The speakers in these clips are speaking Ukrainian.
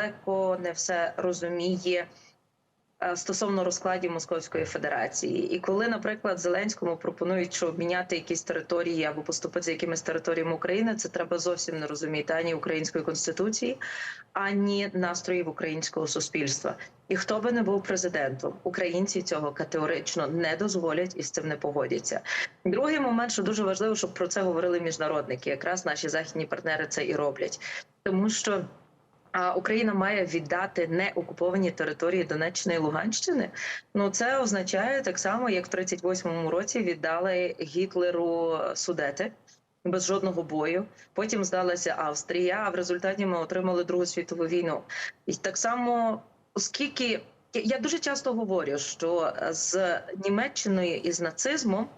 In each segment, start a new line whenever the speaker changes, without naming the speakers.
далеко не все розуміє е, стосовно розкладів Московської Федерації. І коли, наприклад, Зеленському пропонують, що обміняти якісь території або поступити з якимись територіями України, це треба зовсім не розуміти ані української конституції, ані настроїв українського суспільства. І хто би не був президентом, українці цього категорично не дозволять і з цим не погодяться. Другий момент, що дуже важливо, щоб про це говорили міжнародники. Якраз наші західні партнери це і роблять, тому що. А Україна має віддати неокуповані території Донеччини і Луганщини. Ну це означає так само, як в 38-му році віддали Гітлеру Судети без жодного бою. Потім здалася Австрія. А в результаті ми отримали Другу світову війну. І так само, оскільки я дуже часто говорю, що з Німеччиною і з нацизмом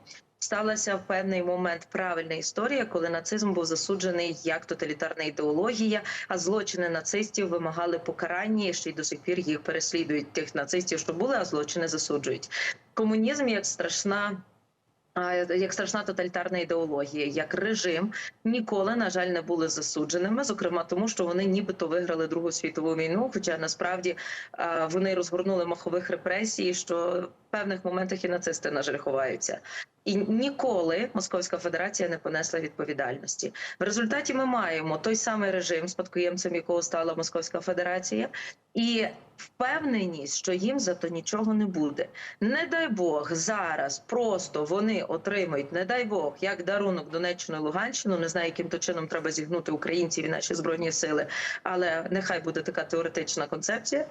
сталася в певний момент правильна історія, коли нацизм був засуджений як тоталітарна ідеологія, а злочини нацистів вимагали покарання, і ще й до сих пір їх переслідують тих нацистів, що були, а злочини засуджують. Комунізм як страшна. Як страшна тоталітарна ідеологія, як режим ніколи, на жаль, не були засудженими, зокрема тому, що вони нібито виграли Другу світову війну. Хоча насправді вони розгорнули махових репресій, що в певних моментах і нацисти на жаль ховаються. І ніколи Московська Федерація не понесла відповідальності. В результаті ми маємо той самий режим, спадкоємцем якого стала Московська Федерація, і впевненість, що їм за то нічого не буде. Не дай Бог зараз просто вони отримають, не дай Бог, як дарунок Донеччину і Луганщину. Не знаю, яким то чином треба зігнути українців і наші збройні сили, але нехай буде така теоретична концепція.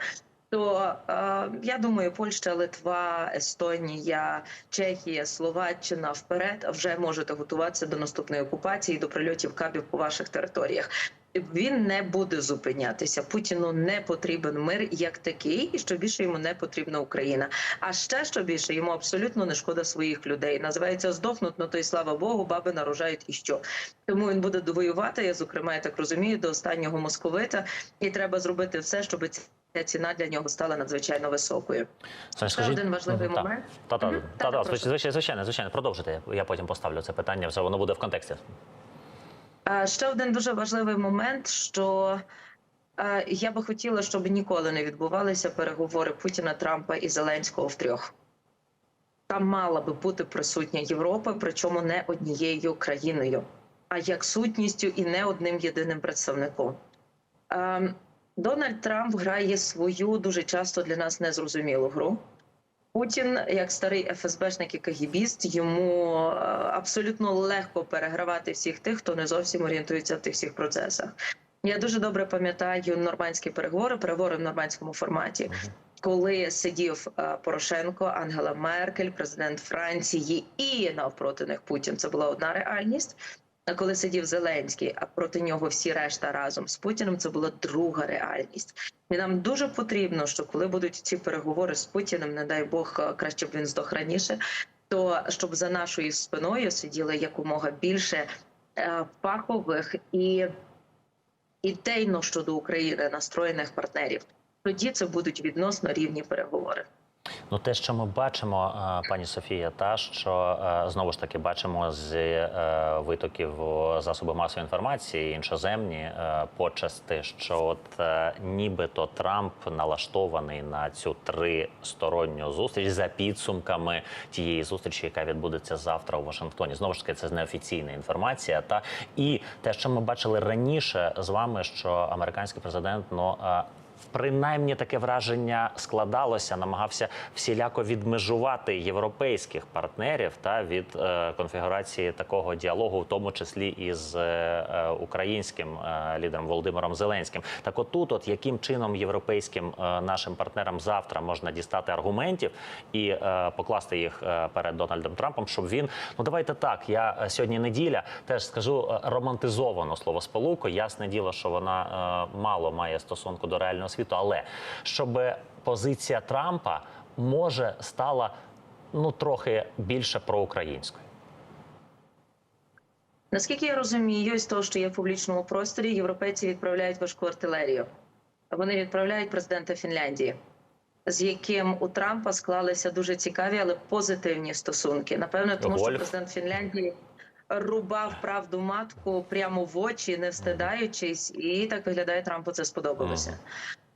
То е, я думаю, Польща, Литва, Естонія, Чехія, Словаччина вперед вже можете готуватися до наступної окупації, до прильотів кабів по ваших територіях. Він не буде зупинятися. Путіну не потрібен мир як такий, і що більше йому не потрібна Україна. А ще що більше йому абсолютно не шкода своїх людей. Називається здохнуть, ну то й слава Богу, баби нарожають і що. Тому він буде довоювати. Я зокрема я так розумію, до останнього московита, і треба зробити все, щоб ціна для нього стала надзвичайно високою.
Соня,
Ще один важливий
так.
момент.
Та, та,
Мгм.
та,
Та,
та,
та,
звичайно, звичайно, продовжуйте. Я потім поставлю це питання, вже воно буде в контексті.
Е, Ще один дуже важливий момент, що е, я би хотіла, щоб ніколи не відбувалися переговори Путіна, Трампа і Зеленського втрьох. Там мала би бути присутня Європа, причому не однією країною, а як сутністю і не одним єдиним представником. Дональд Трамп грає свою дуже часто для нас незрозумілу гру. Путін, як старий ФСБшник і кагібіст, йому е, абсолютно легко перегравати всіх тих, хто не зовсім орієнтується в тих всіх процесах. Я дуже добре пам'ятаю нормандські переговори, переговори в нормандському форматі, коли сидів е, Порошенко, Ангела Меркель, президент Франції і навпроти них Путін. Це була одна реальність. А коли сидів Зеленський, а проти нього всі решта разом з Путіним, це була друга реальність. І нам дуже потрібно, що коли будуть ці переговори з Путіним, не дай Бог, е, краще б він здох раніше, то щоб за нашою спиною сиділо якомога більше е, фахових і ідейно щодо України настроєних партнерів. Тоді це будуть відносно рівні переговори.
Ну, те, що ми бачимо, е, пані Софія, та що е, знову ж таки бачимо з е, витоків засоби масової інформації, іншоземні почасти, що от нібито Трамп налаштований на цю тристоронню зустріч за підсумками тієї зустрічі, яка відбудеться завтра у Вашингтоні. Знову ж таки, це неофіційна інформація. Та і те, що ми бачили раніше з вами, що американський президент ну. Принаймні таке враження складалося, намагався всіляко відмежувати європейських партнерів та від е, конфігурації такого діалогу, в тому числі із е, е, українським е, лідером Володимиром Зеленським. Так, отут, от яким чином європейським е, нашим партнерам завтра можна дістати аргументів і е, покласти їх е, перед Дональдом Трампом, щоб він ну давайте так. Я е, сьогодні неділя теж скажу е, романтизовано словосполуку. Ясне діло, що вона е, мало має стосунку до реального світу, але щоб позиція Трампа може стала ну трохи більше проукраїнською.
Наскільки я розумію, з того, що є в публічному просторі, європейці відправляють важку артилерію. Вони відправляють президента Фінляндії, з яким у Трампа склалися дуже цікаві, але позитивні стосунки. Напевно, тому що президент Фінляндії рубав правду матку прямо в очі, не встидаючись, і так виглядає Трампу це сподобалося.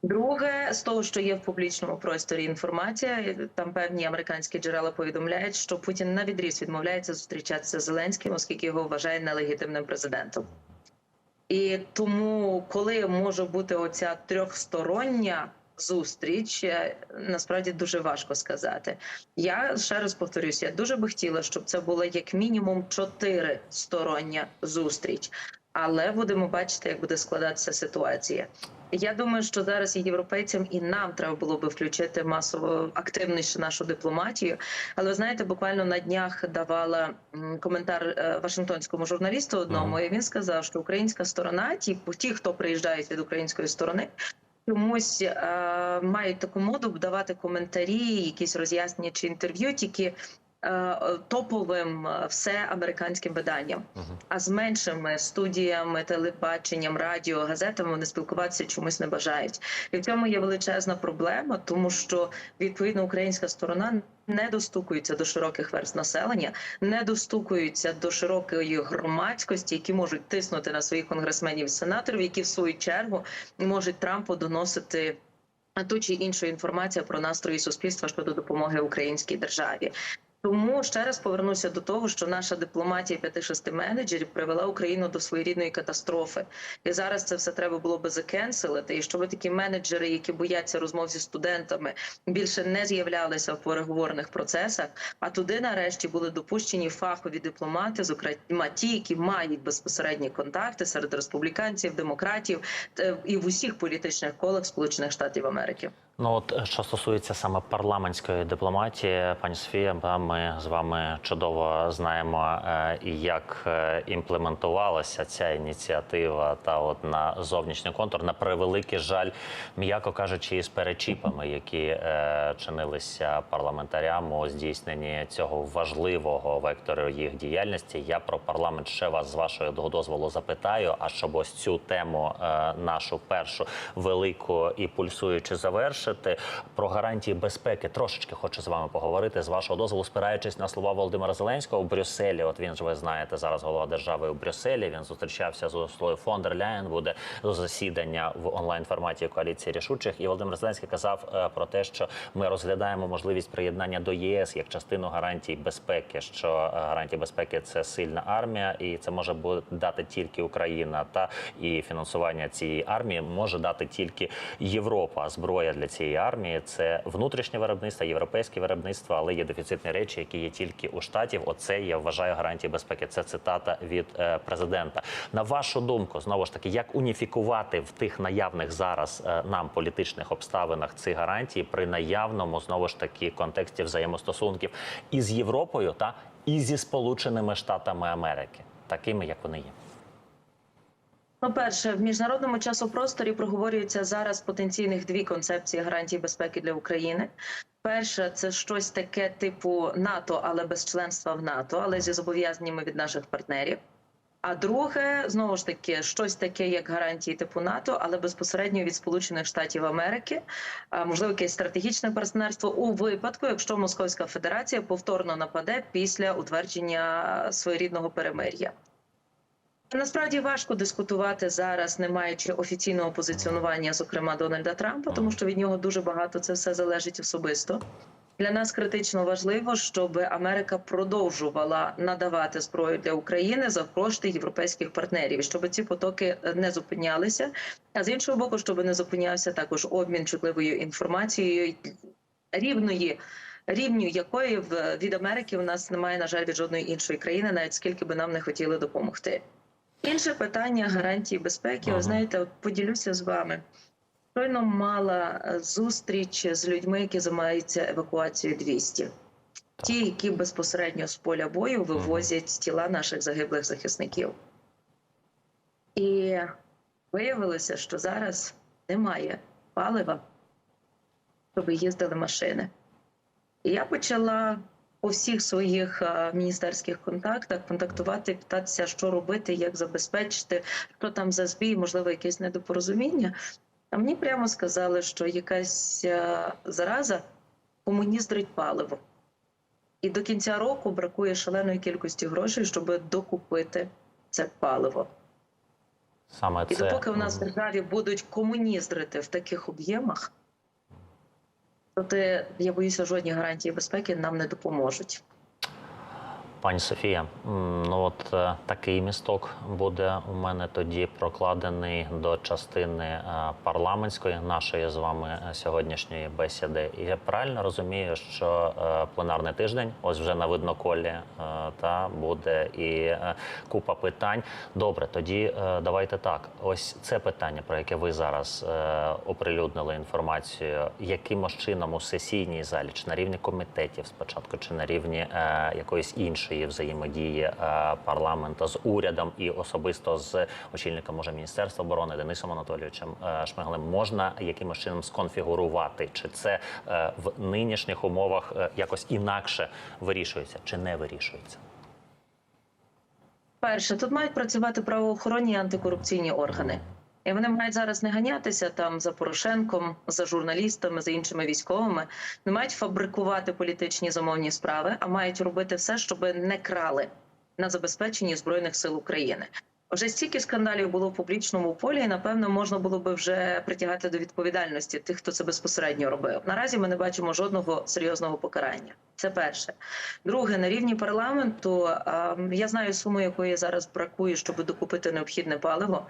Друге, з того, що є в публічному просторі інформація, там певні американські джерела повідомляють, що Путін на відріз відмовляється зустрічатися з Зеленським, оскільки його вважає нелегітимним президентом. І тому, коли може бути оця трьохстороння зустріч, е, насправді дуже важко сказати. Я ще раз повторюсь, я дуже би хотіла, щоб це була як мінімум чотиристороння зустріч. Але будемо бачити, як буде складатися ситуація. Я думаю, що зараз і європейцям, і нам треба було би включити масово активніше нашу дипломатію. Але ви знаєте, буквально на днях давала коментар е, Вашингтонському журналісту одному, і він сказав, що українська сторона, ті, ті, хто приїжджають від української сторони, чомусь е, мають таку моду давати коментарі, якісь роз'яснення чи інтерв'ю, тільки топовим е, все американським виданням. А з меншими студіями, телебаченням, радіо, газетами вони спілкуватися чомусь не бажають. І в цьому є величезна проблема, тому що відповідно українська сторона не достукується до широких верст населення, не достукуються до широкої громадськості, які можуть тиснути на своїх конгресменів і сенаторів, які в свою чергу можуть Трампу доносити. Ту чи іншу інформацію про настрої суспільства щодо допомоги українській державі. Тому ще раз повернуся до того, що наша дипломатія 5-6 менеджерів привела Україну до своєрідної катастрофи, і зараз це все треба було би закенселити. І щоб такі менеджери, які бояться розмов зі студентами, більше не з'являлися в переговорних процесах. А туди нарешті були допущені фахові дипломати, зокрема ті, які мають безпосередні контакти серед республіканців, демократів е, і в усіх політичних колах Сполучених Штатів Америки.
Ну от е, що стосується саме парламентської дипломатії, пані Софія, ми з вами чудово знаємо, е, як е, імплементувалася ця ініціатива та от на зовнішній контур, на превеликий жаль, м'яко кажучи, із перечіпами, які чинилися парламентарям у здійсненні цього важливого вектору їх діяльності. Я про парламент ще вас з вашого дозволу запитаю. А щоб ось цю тему нашу першу велику і пульсуючу завершити про гарантії безпеки, трошечки хочу з вами поговорити з вашого дозволу, спираючись на слова Володимира Зеленського у Брюсселі. От він ж ви знаєте зараз голова держави у Брюсселі. Він зустрічався з Урсулою фон дер Ляєн. Буде засідання в онлайн форматі коаліції рішучих. І Володимир Зеленський казав е, про те, що ми розглядаємо можливість приєднання до ЄС як частину гарантій безпеки. Що е, гарантії безпеки це сильна армія, і це може дати тільки Україна, та і фінансування цієї армії може дати тільки Європа. Зброя для цієї армії це внутрішнє виробництво, європейське виробництво, але є дефіцитні речі, які є тільки у штатів. Оце я вважаю гарантії безпеки. Це цитата від е, президента. На вашу думку, знову ж таки, як уніфікувати в тих наявних зараз е, нам політичних обставинах ці гарантії при наявному знову ж таки контексті взаємостосунків із Європою та і зі Сполученими Штатами Америки, такими як вони є.
Ну, перше, в міжнародному часопросторі проговорюється зараз потенційних дві концепції гарантій безпеки для України. Перша це щось таке типу НАТО, але без членства в НАТО, але зі зобов'язаннями від наших партнерів. А друге, знову ж таки, щось таке, як гарантії типу НАТО, але безпосередньо від Сполучених Штатів Америки, можливо, якесь стратегічне партнерство у випадку, якщо Московська Федерація повторно нападе після утвердження своєрідного перемир'я. Насправді важко дискутувати зараз, не маючи офіційного позиціонування, зокрема Дональда Трампа, тому що від нього дуже багато це все залежить особисто. Для нас критично важливо, щоб Америка продовжувала надавати зброю для України за кошти європейських партнерів, щоб ці потоки е, не зупинялися. А з іншого боку, щоб не зупинявся також обмін чутливою інформацією рівної. Рівню якої в від Америки у нас немає, на жаль, від жодної іншої країни, навіть скільки би нам не хотіли допомогти. Інше питання гарантії безпеки.
Ага.
Ви знаєте, от поділюся з вами. Щойно мала е, зустріч з людьми, які займаються евакуацією 200. Ті, які безпосередньо з поля бою вивозять тіла наших загиблих захисників. І виявилося, що зараз немає палива, щоб їздили машини. І я почала по всіх своїх е, міністерських контактах контактувати, питатися, що робити, як забезпечити, що там за збій, можливо, якесь недопорозуміння. А мені прямо сказали, що якась е, зараза комуніздрить паливо. І до кінця року бракує шаленої кількості грошей, щоб докупити це паливо.
Саме
І
це
допоки у нас в державі будуть комуніздрити в таких об'ємах, ти, я боюся, жодні гарантії безпеки нам не допоможуть.
Пані Софія, ну от е, такий місток буде у мене тоді прокладений до частини е, парламентської нашої з вами е, сьогоднішньої бесіди. І я правильно розумію, що пленарний тиждень, ось вже на видноколі, е, та буде і купа питань. Добре, тоді давайте так. Ось це питання, про яке ви зараз оприлюднили інформацію, яким чином у сесійній залі, чи на рівні комітетів спочатку, чи на рівні якоїсь іншої взаємодії е, парламенту з урядом і особисто з очільником може міністерства оборони Денисом Анатолійовичем е, Шмигалем, можна якимось чином сконфігурувати, чи це е, в нинішніх умовах якось інакше вирішується, чи не вирішується?
Перше, тут мають працювати правоохоронні антикорупційні органи. І вони мають зараз не ганятися там за Порошенком, за журналістами, за іншими військовими. Не мають фабрикувати політичні замовні справи, а мають робити все, щоб не крали на забезпеченні збройних сил України. Вже стільки скандалів було в публічному полі, і напевно можна було би вже притягати до відповідальності тих, хто це безпосередньо робив. Наразі ми не бачимо жодного серйозного покарання. Це перше. Друге, на рівні парламенту я знаю суму, якої зараз бракує, щоб докупити необхідне паливо.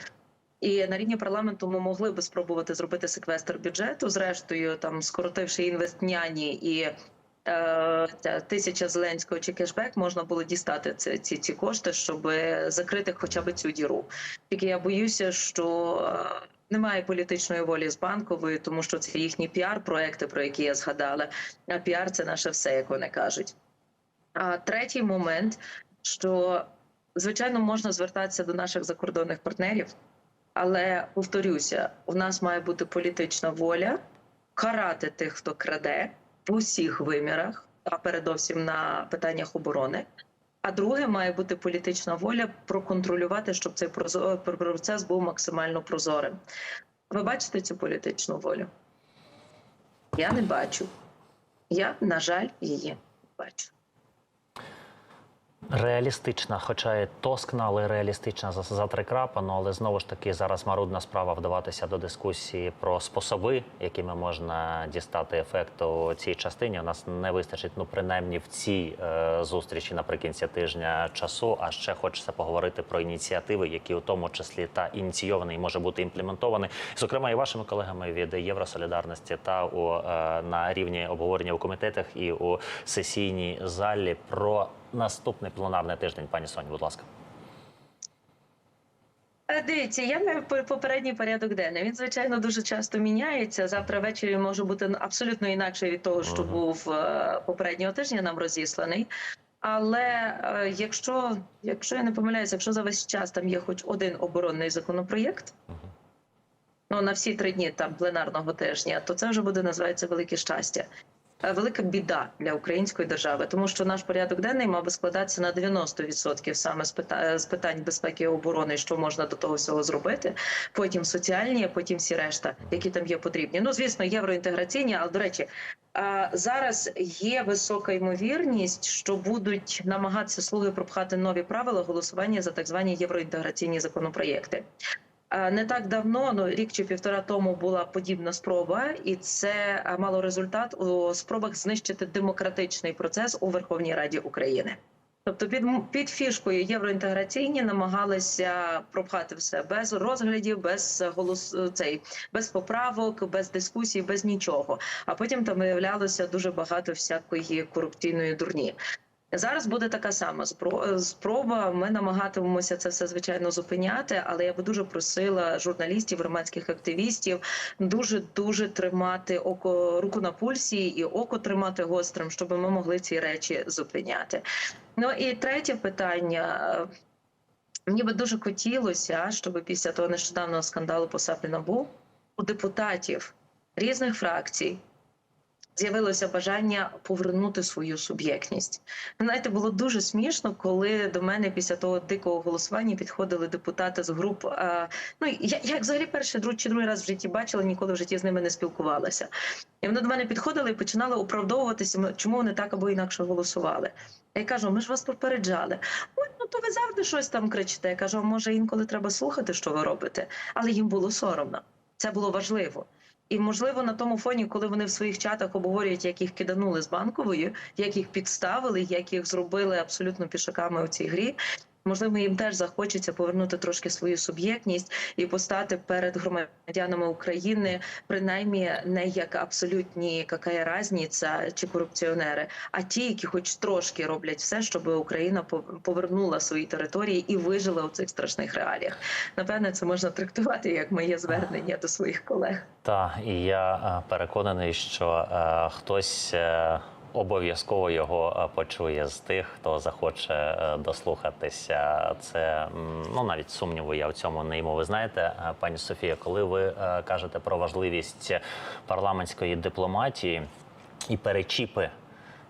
І на рівні парламенту ми могли би спробувати зробити секвестр бюджету, зрештою, там скоротивши інвестняні і е, тисяча зеленського чи кешбек, можна було дістати ці, ці, ці кошти, щоб закрити хоча б цю діру. Тільки я боюся, що е, немає політичної волі з банковою, тому що це їхні піар-проекти, про які я згадала. А піар це наше все, як вони кажуть. А третій момент, що звичайно можна звертатися до наших закордонних партнерів. Але повторюся, у нас має бути політична воля карати тих, хто краде в усіх вимірах, а передовсім на питаннях оборони. А друге, має бути політична воля проконтролювати, щоб цей процес був максимально прозорим. Ви бачите цю політичну волю? Я не бачу. Я, на жаль, її не бачу.
Реалістична, хоча і тоскна, але реалістична за, за три крапа. Ну але знову ж таки зараз марудна справа вдаватися до дискусії про способи, якими можна дістати ефект у цій частині. У нас не вистачить, ну принаймні в цій е, зустрічі наприкінці тижня часу. А ще хочеться поговорити про ініціативи, які у тому числі та ініційований може бути імплементований, зокрема і вашими колегами від Євросолідарності та у е, на рівні обговорення у комітетах і у сесійній залі про наступний пленарний тиждень. Пані Соні, будь ласка.
Дивіться, я маю по- попередній порядок денний. Він звичайно дуже часто міняється. Завтра ввечері може бути абсолютно інакше від того, що був е, попереднього тижня нам розісланий. Але е, якщо, якщо я не помиляюся, якщо за весь час там є хоч один оборонний законопроєкт, ну на всі три дні там пленарного тижня, то це вже буде називається велике щастя. Е, Велика біда для української держави, тому що наш порядок денний мав би складатися на 90% саме з питань, з питань безпеки і оборони, що можна до того всього зробити. Потім соціальні, потім всі решта, які там є потрібні. Ну звісно, євроінтеграційні, але до речі, зараз є висока ймовірність, що будуть намагатися слуги пропхати нові правила голосування за так звані євроінтеграційні законопроєкти. Е, Не так давно, ну рік чи півтора тому була подібна спроба, і це е, мало результат у спробах знищити демократичний процес у Верховній Раді України. Тобто під під фішкою євроінтеграційні намагалися пропхати все без розглядів, без голос цей без поправок, без дискусій, без нічого. А потім там виявлялося дуже багато всякої корупційної дурні. Зараз буде така сама спроба. Ми намагатимемося це все звичайно зупиняти, але я би дуже просила журналістів, громадських активістів дуже дуже тримати око руку на пульсі і око тримати гострим, щоб ми могли ці речі зупиняти. Ну і третє питання. Мені би дуже хотілося, щоб після того нещодавнього скандалу по САПі НАБУ у депутатів різних фракцій з'явилося бажання повернути свою суб'єктність. Знаєте, було дуже смішно, коли до мене після того дикого голосування підходили депутати з груп. Ну я, я взагалі перший друг чи другий раз в житті бачила, ніколи в житті з ними не спілкувалася. І вони до мене підходили і починали оправдовуватися, чому вони так або інакше голосували. Я кажу, ми ж вас попереджали. Ой, ну то ви завжди щось там кричите. Я кажу, може інколи треба слухати, що ви робите. Але їм було соромно. Це було важливо. І можливо на тому фоні, коли вони в своїх чатах обговорюють, як їх киданули з банкової, як їх підставили, як їх зробили абсолютно пішаками у цій грі. Можливо, їм теж захочеться повернути трошки свою суб'єктність і постати перед громадянами України, принаймні не як абсолютні какая разниця чи корупціонери, а ті, які хоч трошки роблять все, щоб Україна пов- повернула свої території і вижила у цих страшних реаліях. Напевне, це можна трактувати як моє звернення до своїх колег.
Та і я е, переконаний, що е, хтось е, обов'язково його е, почує з тих, хто захоче е, дослухатися. Це ну навіть сумніву я в цьому не йму. Ви знаєте, е, пані Софія, коли ви кажете про важливість парламентської дипломатії і перечіпи,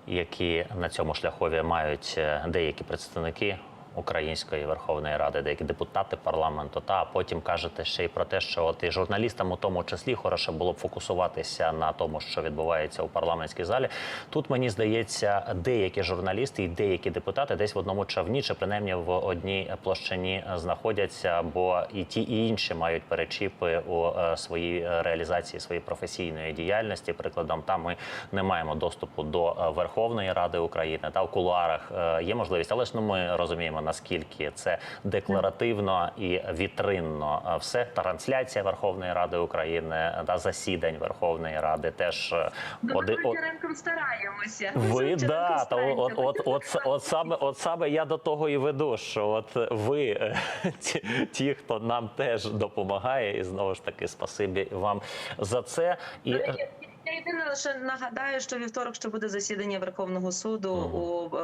які на цьому шляхові мають деякі представники Української Верховної Ради, деякі депутати парламенту, та потім кажете ще й про те, що от і журналістам у тому числі хороше було б фокусуватися на тому, що відбувається у парламентській залі. Тут мені здається, деякі журналісти і деякі депутати десь в одному човні, чи принаймні в одній площині знаходяться, бо і ті, і інші мають перечіпи у е, своїй реалізації своєї професійної діяльності. Прикладом, там ми не маємо доступу до е, Верховної Ради України. Та в кулуарах е, є можливість, але ж ну ми розуміємо наскільки це декларативно і вітринно. Е, Все трансляція Верховної Ради України та засідань Верховної Ради теж е, оди-
ринком стараємося.
ви да, та от, от, от, от, саме, от саме я до того і веду, що от ви е, ті, ті, хто нам теж допомагає, і знову ж таки, спасибі вам за це. І
я єдине лише нагадаю, що вівторок ще буде засідання Верховного суду у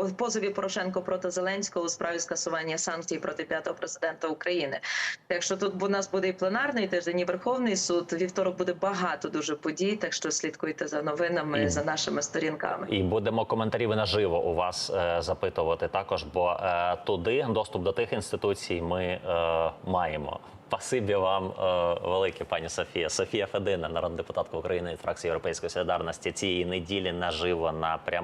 е, позові Порошенко проти Зеленського у справі скасування санкцій проти п'ятого президента України. Так що тут у нас буде і пленарний тиждень, і Верховний суд. Вівторок буде багато дуже подій. Так що слідкуйте за новинами
І-
за нашими сторінками.
І будемо коментарі наживо у вас е, запитувати також, бо е, туди доступ до тих інституцій ми е, маємо. Спасибі вам е, велике, пані Софія. Софія Федина, народна депутатка України від фракції Європейської солідарності цієї неділі наживо на прямому.